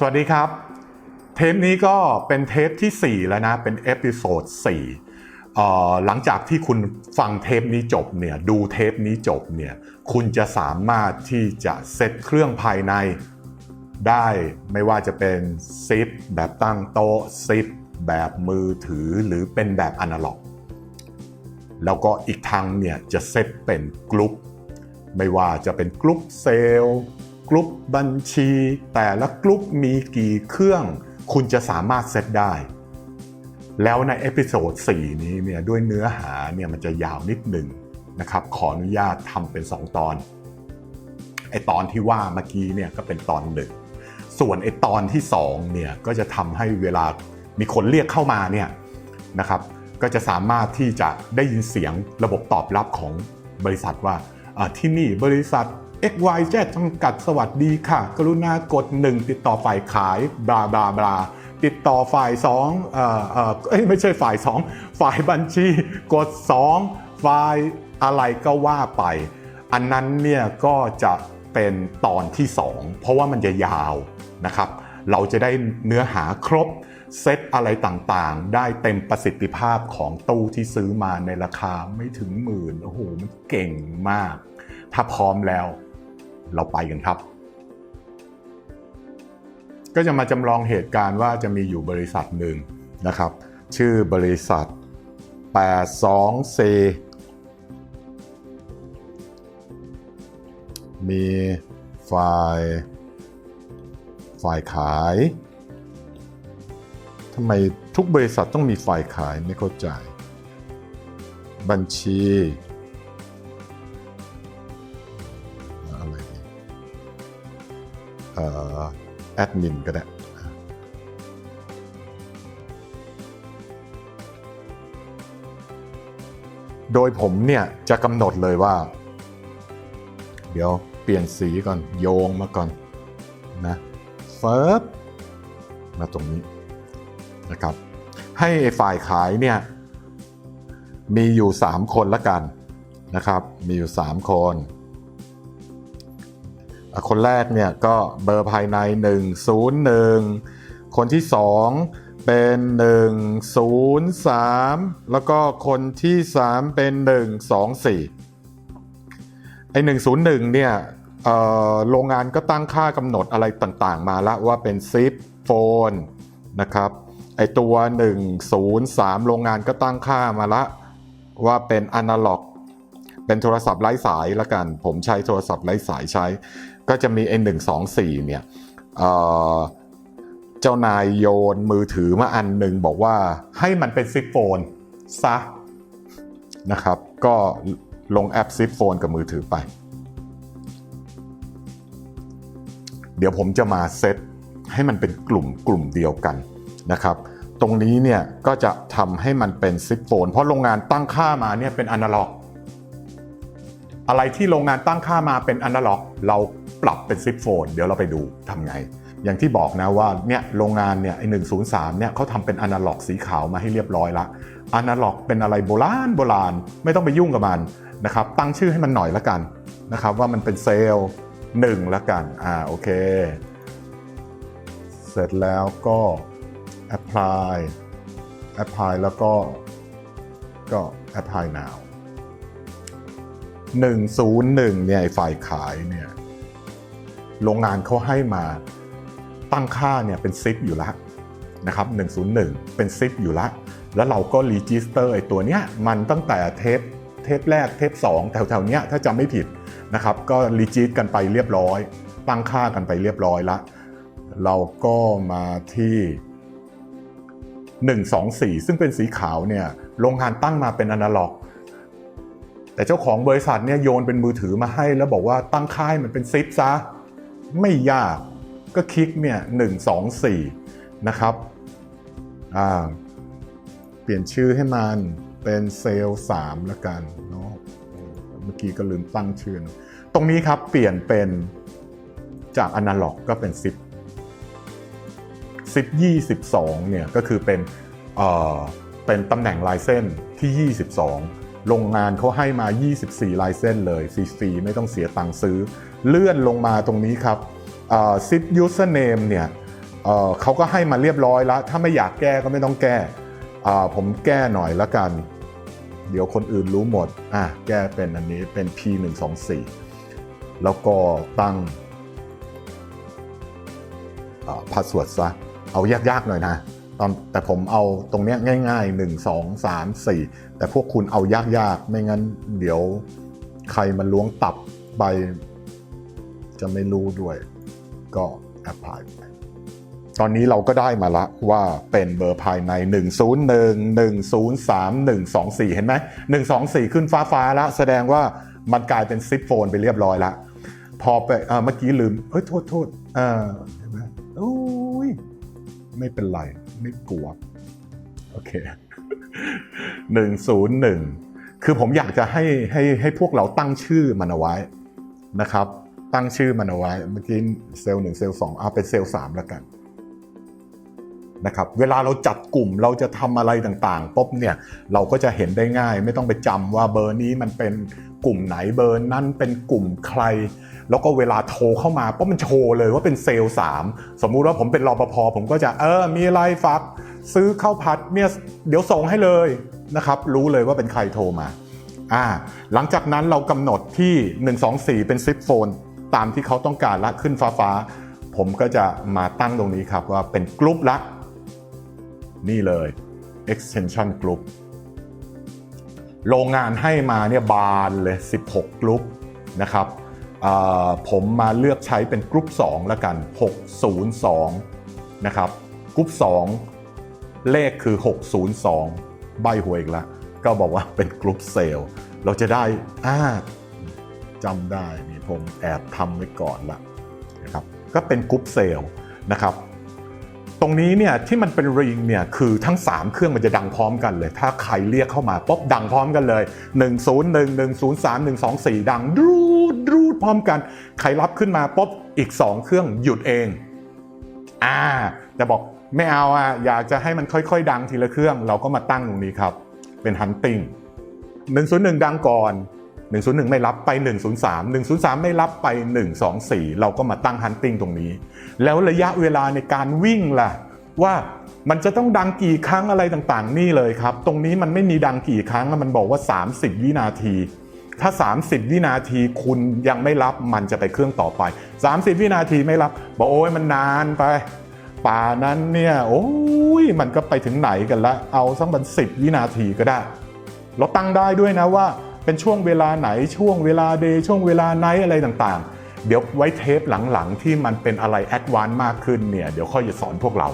สวัสดีครับ เทปนี้ก็เป็นเทปที่ 4 แล้วนะ เป็นเอพิโซด4หลังจากที่คุณฟังเทปนี้จบเนี่ย ดูเทปนี้จบเนี่ย คุณจะสามารถที่จะเซตเครื่องภายในได้ไม่ว่าจะเป็นซิปแบบตั้งโต๊ะซิปแบบมือถือหรือเป็นแบบอนาล็อก แล้วก็อีกทางเนี่ยจะเซตเป็นกลุ่มไม่ว่าจะเป็นกลุ่มเซลล์ กลุ่มบัญชี แต่ละกลุ่มมีกี่เครื่อง คุณจะสามารถเซตได้ แล้วในเอพิโซด4นี้เนี่ยด้วยเนื้อหาเนี่ยมันจะยาวนิดหนึ่งนะครับ ขออนุญาตทำเป็น 2 ตอนไอตอนที่ว่าเมื่อกี้เนี่ยก็เป็นตอนหนึ่งส่วนไอตอนที่2เนี่ยก็จะทำให้เวลามีคนเรียกเข้ามาเนี่ยนะครับ ก็จะสามารถที่จะได้ยินเสียงระบบตอบรับของบริษัทว่าอ่าที่นี่บริษัท XYZ จำกัดสวัสดีค่ะ กรุณากด 1 ติดต่อฝ่ายขายบลาบลาบลาติดต่อฝ่าย2เอ่อเอ่อเอ้ยไม่ใช่ฝ่าย 2 ฝ่ายบัญชีกด 2 ฝ่ายอะไรก็ว่าไป อันนั้นเนี่ยก็จะเป็นตอนที่ 2 เพราะว่ามันจะยาวนะครับ เราจะได้เนื้อหาครบเซตอะไรต่างๆ ได้เต็มประสิทธิภาพของตู้ที่ซื้อมาในราคาไม่ถึงหมื่นโอ้โหมันเก่งมาก ถ้าพร้อมแล้ว เราไปกันครับ ก็จะมาจำลองเหตุการณ์ว่าจะมีอยู่บริษัทหนึ่งนะครับ ชื่อบริษัท 82C มีฝ่ายฝ่ายขายทำไมทุกบริษัทต้องมีฝ่ายขายไม่เข้าใจ บัญชี แอดมินก็ได้โดยผมเนี่ยจะกำหนดเลยว่า เดี๋ยวเปลี่ยนสีก่อนโยงมาก่อนนะเฟิร์บมาตรงนี้นะครับ ให้ฝ่ายขายเนี่ย มีอยู่ 3 คนละกันนะครับ มีอยู่ 3 คน คนแรกเนี่ยก็เบอร์ภายใน 101 คนที่ 2 เป็น 103 แล้วก็คนที่ 3 เป็น 124 ไอ้101 เนี่ยเอ่อโรงงานก็ตั้งค่ากำหนดอะไรต่างๆ มาล้วว่าเป็นซิปโฟนนะครับไอตัว 103 โรงงานก็ตั้งค่ามาละว่าเป็นอนาล็อกเป็นโทรศัพท์ไร้สายละกัน ผมใช้โทรศัพท์ไร้สายใช้ ก็จะมีไอ124เนี่ยเอ่อเจ้านายโยนมือถือมาอันหนึ่งบอกว่าให้มันเป็นซิปโฟนซะนะครับ ก็ลงแอปซิปโฟนกับมือถือไป เดี๋ยวผมจะมาเซตให้มันเป็นกลุ่มกลุ่มเดียวกันนะครับ ตรงนี้เนี่ยก็จะทำให้มันเป็นซิปโฟนเพราะโรงงานตั้งค่ามาเนี่ยเป็นอนาล็อก อะไรที่โรงงานตั้งค่ามาเป็นอนาล็อก เรา ปรับเป็นซิปโฟน เดี๋ยวเราไปดูทำไง อย่างที่บอกนะว่าเนี่ยโรงงานเนี่ยไอหนึ่งศูนย์สามเนี่ยเขาทำเป็นอนาล็อกสีขาวมาให้เรียบร้อยละอนาล็อกเป็นอะไรโบราณโบราณ ไม่ต้องไปยุ่งกับมันนะครับตั้งชื่อให้มันหน่อยละกันนะครับว่ามันเป็นเซลล์หนึ่งละกันอ่าโอเค เสร็จแล้วก็ apply apply แล้วก็ก็ apply now 101เนี่ยไอ้ฝ่ายขายเนี่ย โรงงานเขาให้มาตั้งค่าเนี่ยเป็นซิปอยู่แล้วนะครับ101 เป็นซิปอยู่แล้วแล้วเราก็รีจิสเตอร์ไอตัวเนี้ยมันตั้งแต่เทปเทปแรกเทป 2 แถวๆเนี้ยถ้าจำไม่ผิดนะครับ ก็รีจิสกันไปเรียบร้อย ตั้งค่ากันไปเรียบร้อยละ เราก็มาที่ 124 ซึ่งเป็นสีขาวเนี่ยโรงงานตั้งมาเป็นอนาล็อก แต่เจ้าของบริษัทเนี่ยโยนเป็นมือถือมาให้แล้วบอกว่าตั้งค่ายมันเป็นซิปซะ ไม่ยากก็คลิกเนี่ย124นะครับเปลี่ยนชื่อให้มันเป็นเซลล์3ละกันเนาะเมื่อกี้ก็ลืมตั้งชื่อนะตรงนี้ครับเปลี่ยนเป็นจากอนาล็อกก็เป็นซิปซิป22เนี่ยก็คือเป็นเอ่อเป็นตำแหน่งลายเส้นที่ 22 โรงงานเขาให้มา 24 ลายเส้นเลยฟรีๆไม่ต้องเสียตังค์ซื้อ เลื่อนลงมาตรงนี้ครับซิป username เนี่ยเขาก็ให้มาเรียบร้อยแล้ว ถ้าไม่อยากแก้ก็ไม่ต้องแก้อ่ผมแก้หน่อยละกัน เดี๋ยวคนอื่นรู้หมดอะแก้เป็นอันนี้เป็น P 1 2 4แล้วก็ตั้งพาสเวิร์ดซะเอายากๆหน่อยนะตอนแต่ผมเอาตรงเนี้ยง่าย ๆ 1 2 3 4 แต่พวกคุณเอายากๆ ไม่งั้นเดี๋ยวใครมันล้วงตับไป จะไม่รู้ด้วย ก็แอปพลายไปตอนนี้เราก็ได้มาละว่าเป็นเบอร์ภายใน 101 103 124 เห็นไหม 124 ขึ้นฟ้าฟ้าๆแล้วแสดงว่ามันกลายเป็นซิปโฟนไปเรียบร้อยล้วพอไปเอ่อเมื่อกี้ลืม เอ้ยโทษโทษเออเห็นไหมโอ้ยไม่เป็นไร ไม่กลัว โอเค 101 คือผมอยากจะให้ให้ให้พวกเราตั้งชื่อมันเอาไว้นะครับ ตั้งชื่อมันเอาไว้ เมื่อกี้เซลล์หนึ่งเซลล์สองเอาเป็นเซลล์สามแล้วกันนะครับเวลาเราจัดกลุ่มเราจะทำอะไรต่างๆปุ๊บเนี่ยเราก็จะเห็นได้ง่าย ไม่ต้องไปจำว่าเบอร์นี้มันเป็นกลุ่มไหนเบอร์นั้นเป็นกลุ่มใคร แล้วก็เวลาโทรเข้ามาปุ๊บมันโชว์เลยว่าเป็นเซลล์สามสมมุติว่าผมเป็นรปภผมก็จะเออมีอะไรฝากซื้อข้าวผัดเนี่ยเดี๋ยวส่งให้เลยนะครับรู้เลยว่าเป็นใครโทรมาอ่าหลังจากนั้นเรากำหนดที่ 124 เป็นซิปโฟน ตามที่เขาต้องการละขึ้นฟ้าฟ้าผมก็จะมาตั้งตรงนี้ครับว่าเป็นกลุ่มละ นี่เลย extension group โรงงานให้มาเนี่ยบานเลย 16 กลุ่มนะครับผมมาเลือกใช้เป็นกลุ่ม2แล้วกัน 602 นะครับกลุ่ม2 เลขคือ 602 ใบหวยอีกแล้วก็บอกว่าเป็นกลุ่มเซลล์เราจะได้อ่าจำได้นี่ ผมแอบทำไว้ก่อนละนะครับก็เป็นกลุ่มเซลล์นะครับตรงนี้เนี่ยที่มันเป็นริงเนี่ยคือทั้ง 3 เครื่องมันจะดังพร้อมกันเลย ถ้าใครเรียกเข้ามาป๊บดังพร้อมกันเลย 1 0 1 1 0 3 1 2 4 ดังรูดรูดพร้อมกัน ใครรับขึ้นมาป๊บอีก 2 เครื่องหยุดเอง อ่าแต่บอกไม่เอาอะอยากจะให้มันค่อยๆ ดังทีละเครื่อง เราก็มาตั้งตรงนี้ครับ เป็น hunting 101 ดังก่อน 101 ไม่รับไป 103 103 ไม่รับไป 124 เราก็มาตั้ง hunting ตรงนี้ แล้วระยะเวลาในการวิ่งล่ะ ว่ามันจะต้องดังกี่ครั้งอะไรต่างๆ นี่เลยครับ ตรงนี้มันไม่มีดังกี่ครั้งมันบอกว่า 30 วินาที ถ้า 30 วินาทีคุณยังไม่รับมันจะไปเครื่องต่อไป 30 วินาทีไม่รับ บอกโอ้ยมันนานไป ป่านั้นเนี่ยโอ้ยมันก็ไปถึงไหนกันละเอาสักบันสิบวินาทีก็ได้ เราตั้งได้ด้วยนะว่า เป็นช่วงเวลาไหนช่วงเวลาเดย์ช่วงเวลาไนท์อะไรต่างๆ เดี๋ยวไว้เทปหลังๆ ที่มันเป็นอะไรแอดวานซ์มากขึ้นเนี่ยเดี๋ยวค่อยจะสอนพวกเรา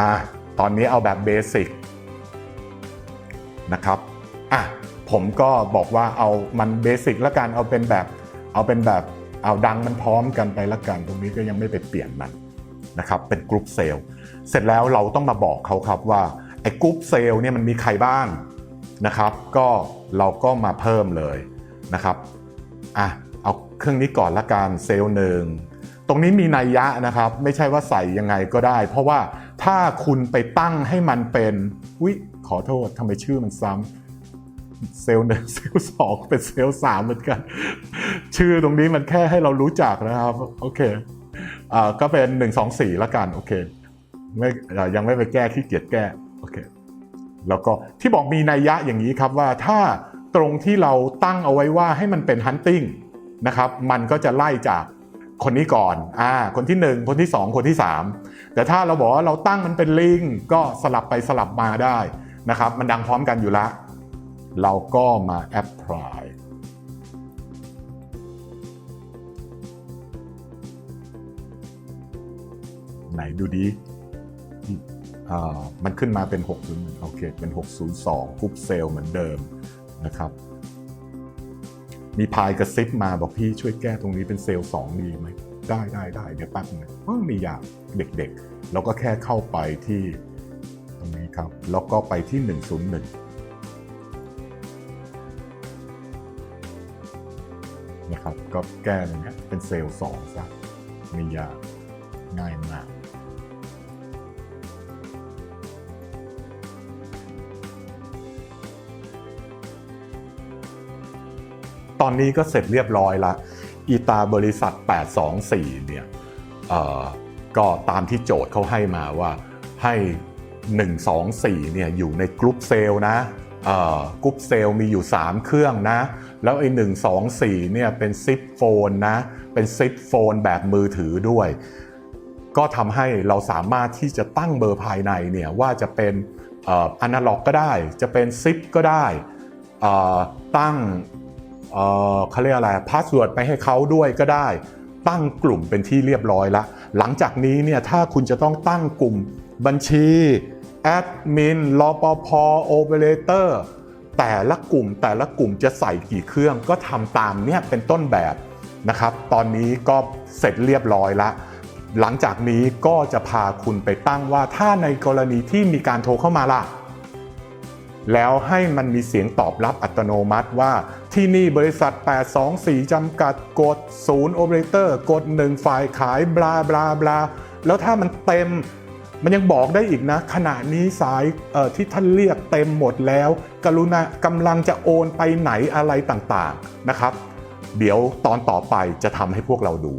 อะตอนนี้เอาแบบเบสิกนะครับอะผมก็บอกว่าเอามันเบสิกละกันเอาเป็นแบบเอาเป็นแบบเอาดังมันพร้อมกันไปละกัน ตรงนี้ก็ยังไม่ไปเปลี่ยนมันนะครับเป็นกรุ๊ปเซลล์เสร็จแล้วเราต้องมาบอกเขาครับว่าไอ้กรุ๊ปเซลล์เนี่ยมันมีใครบ้าง นะครับ ก็เราก็มาเพิ่มเลยนะครับอะเอาเครื่องนี้ก่อนละกันเซลล์หนึ่งตรงนี้มีนัยยะนะครับ ไม่ใช่ว่าใส่ยังไงก็ได้ เพราะว่าถ้าคุณไปตั้งให้มันเป็นวิขอโทษทำไมชื่อมันซ้ำเซลล์หนึ่งเซลล์สองเป็นเซลล์สามเหมือนกัน ชื่อตรงนี้มันแค่ให้เรารู้จักนะครับโอเคอ่าก็เป็น 1 2 4ละกันโอเคไม่ยังไม่ไปแก้ที่เกียจแก้โอเค แล้วก็ที่บอกมีนัยยะอย่างนี้ครับว่าถ้าตรงที่เราตั้งเอาไว้ว่าให้มันเป็น hunting นะครับมันก็จะไล่จากคนนี้ก่อนอ่าคนที่ 1 คนที่ 2 คนที่ 3 แต่ถ้าเราบอกว่าเราตั้งมันเป็นลิงก็สลับไปสลับมาได้นะครับมันดังพร้อมกันอยู่ล้วเราก็มา apply ไหนดูดี มันขึ้นมาเป็น6โอเคเป็น 602กรุ๊ปเซลล์เหมือนเดิมนะครับ มีพายกระซิบมาบอกพี่ช่วยแก้ตรงนี้เป็นเซลล์2ดีไหมได้ได้ได้เดี๋ยวแป๊บนึงมีอยากเด็กๆ เราก็แค่เข้าไปที่ตรงนี้ครับ แล้วก็ไปที่ 101 นะครับ ก็แก้ตรงนี้เป็นเซลล์2ซะไม่ยากง่ายมาก อนนี้ก็เสร็จเรียบร้อยละอีตาบริษัท 824 เนี่ยเอ่อก็ตามที่โจทย์เขาให้มาว่าให้ 1 2 4 เนี่ยอยู่ในกรุ๊ปเซลนะกรุ๊ปเซลมีอยู่ 3 เครื่องนะ แล้วไอ้1 2 4 เนี่ยเป็นซิปโฟนนะ เป็นซิปโฟนแบบมือถือด้วย ก็ทำให้เราสามารถที่จะตั้งเบอร์ภายในเนี่ยว่าจะเป็นอนาล็อกก็ได้ จะเป็นซิปก็ได้ตั้ง เขาเรียกอะไรพาสเวิร์ดไปให้เขาด้วยก็ได้ ตั้งกลุ่มเป็นที่เรียบร้อยละ หลังจากนี้เนี่ยถ้าคุณจะต้องตั้งกลุ่มบัญชีแอดมินรอปภโอเปอเรเตอร์แต่ละกลุ่มแต่ละกลุ่มจะใส่กี่เครื่องก็ทำตามเนี่ยเป็นต้นแบบนะครับ ตอนนี้ก็เสร็จเรียบร้อยละหลังจากนี้ก็จะพาคุณไปตั้งว่าถ้าในกรณีที่มีการโทรเข้ามาล่ะ แล้วให้มันมีเสียงตอบรับอัตโนมัติว่า ที่นี่บริษัท 824 จำกัดกด0 Operator กด 1 ฝ่ายขายบลาบลาบลาแล้วถ้ามันเต็มมันยังบอกได้อีกนะ ขณะนี้สายเอ่อที่ท่านเรียกเต็มหมดแล้ว กรุณากำลังจะโอนไปไหนอะไรต่างๆนะครับ เดี๋ยวตอนต่อไปจะทำให้พวกเราดู